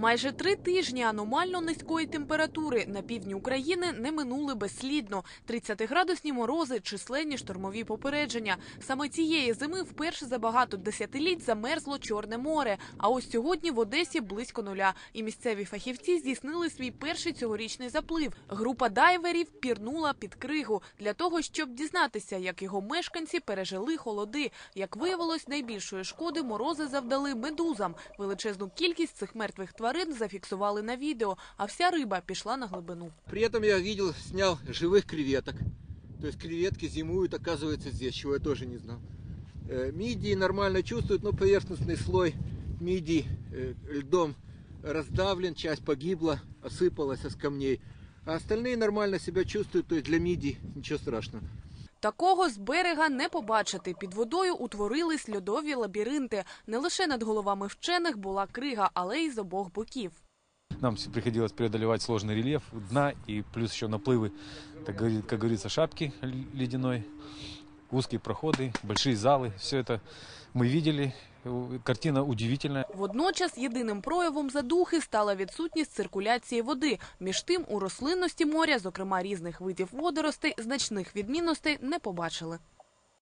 Майже три тижні аномально низької температури на півдні України не минули безслідно. 30-градусні морози, численні штормові попередження. Саме цієї зими вперше за багато десятиліть замерзло Чорне море. А ось сьогодні в Одесі близько нуля. І місцеві фахівці здійснили свій перший цьогорічний заплив. Група дайверів пірнула під кригу для того, щоб дізнатися, як його мешканці пережили холоди. Як виявилось, найбільшої шкоди морози завдали медузам. Величезну кількість цих мертвих тварин зафіксували на відео, а вся риба пішла на глибину. При этом я видел, снял живых креветок. То есть креветки зимуют, оказывается, здесь, чего я тоже не знал. Э, Мидии нормально чувствуют, но поверхностный слой мидий э, льдом раздавлен, часть погибла, осыпалась с камней. А остальные нормально себя чувствуют, то есть для мидий ничего страшного. Такого з берега не побачити. Під водою утворились льодові лабіринти. Не лише над головами вчених була крига, але й з обох боків. Нам с- приходилось преодолевать сложный рельеф дна и плюс еще наплывы, так говори- как говорится, шапки л- ледяной, узкие проходы, большие залы. Все это мы видели. Э, Картина удивительная. Водночас єдиним проявом задухи стала відсутність циркуляції води. Між тим, у рослинності моря, зокрема різних видів водоростей, значних відмінностей не побачили.